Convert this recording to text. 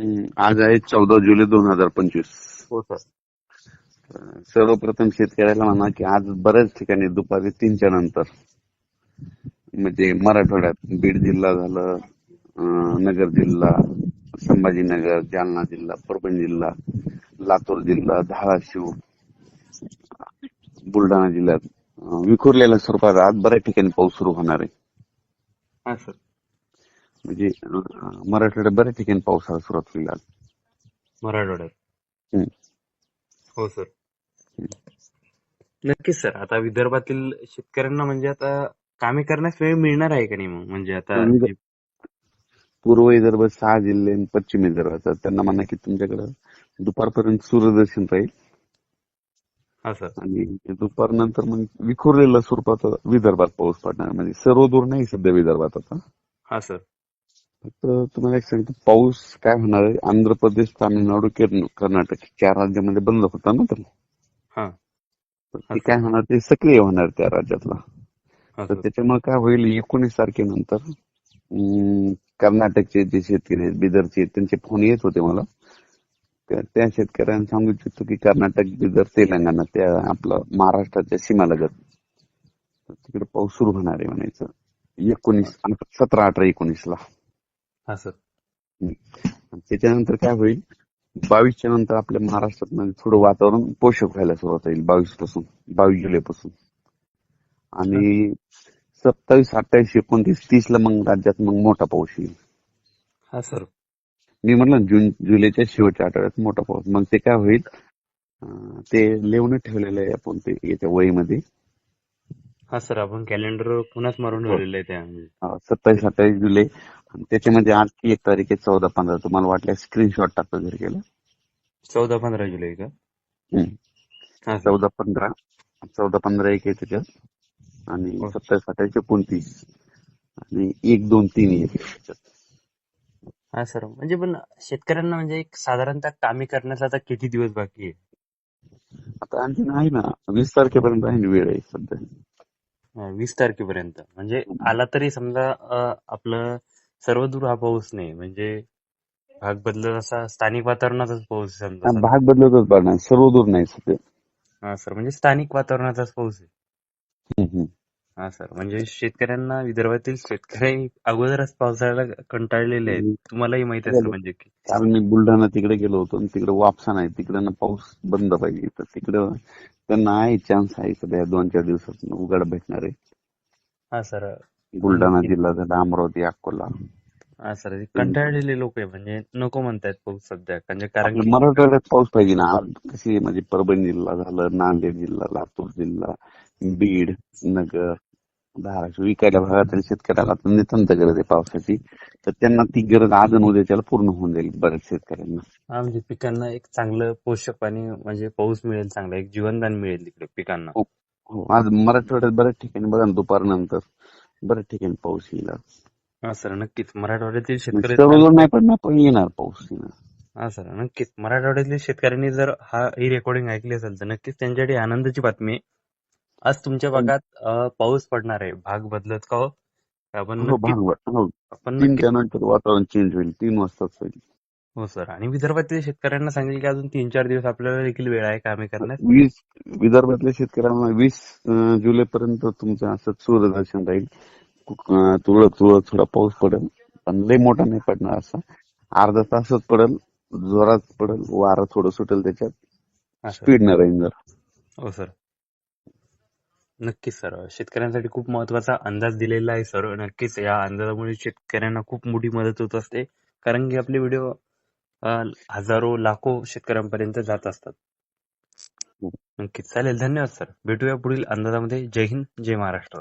आज आहे चौदा जुलै दोन हजार पंचवीस. हो सर. सर्वप्रथम शेतकऱ्याला म्हणा की आज बऱ्याच ठिकाणी दुपारी तीनच्या नंतर म्हणजे मराठवाड्यात बीड जिल्हा झालं नगर जिल्हा संभाजीनगर जालना जिल्हा परभणी जिल्हा लातूर जिल्हा धाराशिव बुलढाणा जिल्ह्यात विखुरलेल्या स्वरूपात आज बऱ्याच ठिकाणी पाऊस सुरू होणार आहे. हा सर. म्हणजे मराठवाड्यात बऱ्याच ठिकाणी पावसाला सुरुवात होईल आज. मराठवाड्यात. हो सर. नक्कीच सर. आता विदर्भातील शेतकऱ्यांना म्हणजे आता कामे करण्यास वेळ मिळणार आहे का नाही मग? म्हणजे आता पूर्व विदर्भ सहा जिल्हे आणि पश्चिम विदर्भाचा त्यांना म्हणा की तुमच्याकडे दुपारपर्यंत सूर्यदर्शन राहील. हा सर. आणि दुपारनंतर मग विखुरलेला स्वरूपात विदर्भात पाऊस पडणार. म्हणजे सर्व दूर नाही सध्या विदर्भात आता. हा सर. फक्त तुम्हाला एक सांगतो पाऊस काय होणार आहे? आंध्र प्रदेश तामिळनाडू केर- कर्नाटक चार राज्यामध्ये बंद होता ना तर. हा. ते काय होणार? ते सक्रिय होणार त्या राज्यातला. तर त्याच्यामुळे काय होईल? एकोणीस तारखेनंतर कर्नाटकचे जे शेतकरी आहेत बिदरचे त्यांचे फोन येत होते मला. त्या- त्या शेतकऱ्यांना सांगू इच्छितो की कर्नाटक बिदर तेलंगणा त्या आपलं महाराष्ट्राच्या सीमालगत. तिकडे पाऊस सुरू होणार आहे म्हणायचं. एकोणीस सतरा अठरा एकोणीस ला हा सर आणि त्याच्यानंतर काय होईल? बावीसच्या नंतर आपल्या महाराष्ट्रात म्हणजे थोडं वातावरण पोषक व्हायला सुरुवात होईल बावीसपासून बावीस जुलै पासून आणि सत्तावीस अठ्ठावीस एकोणतीस तीस ला मग राज्यात मग मोठा पाऊस येईल. हा सर मी म्हटलं जून जुलैच्या शेवटच्या आठवड्यात मोठा पाऊस. मग ते काय होईल? ते लिहून ठेवलेलं आहे आपण ते याच्या वहीमध्ये. हा सर आपण कॅलेंडर पुन्हाच मारून ठेवलेलं आहे त्या. सत्तावीस अठ्ठावीस जुलै. आणि त्याच्यामध्ये आजची एक तारीख आहे चौदा पंधरा. तुम्हाला वाटलं स्क्रीनशॉट टाकतो जर केलं. चौदा पंधरा जुलै का. हा चौदा पंधरा. चौदा पंधरा एक आहे त्याच्यात. आणि हो. सत्तावीस अठ्ठावीस एकोणतीस. आणि एक दोन तीन आहे त्याच्यात. हा सर. म्हणजे पण शेतकऱ्यांना म्हणजे एक साधारणतः कामे करण्याचा आता किती दिवस बाकी आहे? आता आणखी आहे ना वीस तारखेपर्यंत आहे ना वेळ आहे सध्या. वीस तारखेपर्यंत. म्हणजे आला तरी समजा आपलं सर्वदूर हा पाऊस नाही. म्हणजे भाग बदलत असा स्थानिक वातावरणाचाच पाऊस आहे समजा भाग बदलतच पडणार. सर्व दूर नाही सध्या. हा सर. म्हणजे स्थानिक वातावरणाचाच पाऊस आहे. हा सर म्हणजे शेतकऱ्यांना विदर्भातील शेतकरी अगोदरच पावसाळ्याला कंटाळलेले आहेत. तुम्हालाही माहीत असेल म्हणजे की. काल मी बुलढाणा तिकडे गेलो होतो आणि तिकडे वापसा नाही तिकडे ना पाऊस बंद पाहिजे. तर तिकडे त्यांना आहे चान्स आहे. सध्या दोन चार दिवसात उघड भेटणार आहे. हा सर बुलढाणा जिल्हा झाला अमरावती अकोला. हा सर हे कंटाळलेले लोक आहे म्हणजे नको म्हणतायत पाऊस सध्या म्हणजे कारण की मराठवाड्यात पाऊस पाहिजे ना. आज कशी म्हणजे परभणी जिल्हा झालं नांदेड जिल्हा लातूर जिल्हा बीड नगर धाराशिव इकडल्या भागातील शेतकऱ्याला आता नितांत गरज आहे पावसाची. तर त्यांना ती गरज आज आणि उद्याच्याला पूर्ण होऊन जाईल बऱ्याच शेतकऱ्यांना. हा म्हणजे पिकांना एक चांगलं पोषक पाणी म्हणजे पाऊस मिळेल चांगलं एक जीवनदान मिळेल तिकडे पिकांना. हो. आज मराठवाड्यात बऱ्याच ठिकाणी बघा ना दुपारनंतर बऱ्याच ठिकाणी पाऊस येईल आज. हा सर नक्कीच. मराठवाड्यातील शेतकरी नाही पण येणार पाऊस येणार. हा सर नक्कीच. मराठवाड्यातील शेतकऱ्यांनी जर हा ही रेकॉर्डिंग ऐकली असेल तर नक्कीच त्यांच्यासाठी आनंदाची बातमी आहे. आज तुमच्या भागात पाऊस पडणार आहे. भाग बदलत का हो? आपण हो हो. त्यानंतर वातावरण चेंज होईल. तीन वाजताच होईल. हो सर. आणि विदर्भातील शेतकऱ्यांना सांगेल की अजून तीन चार दिवस आपल्याला देखील वेळ आहे कामे करण्यास. वीस विदर्भातल्या शेतकऱ्यांना वीस जुलै पर्यंत तुमचं असं सूर्यदर्शन राहील. तुरळक तुरळक थोडा पाऊस पडेल. पण लय मोठा नाही पडणार असा. अर्धा तासच पडेल जोरात पडेल वारं थोडं सुटेल त्याच्यात. हा स्पीड न राहील जर. हो सर. नक्कीच सर. शेतकऱ्यांसाठी खूप महत्त्वाचा अंदाज दिलेला आहे सर. नक्कीच या अंदाजामुळे शेतकऱ्यांना खूप मोठी मदत होत असते. कारण की आपले व्हिडिओ हजारो लाखो शेतकऱ्यांपर्यंत जात असतात. नक्कीच. चालेल धन्यवाद सर. भेटूया पुढील अंदाजामध्ये. जय हिंद जय महाराष्ट्र.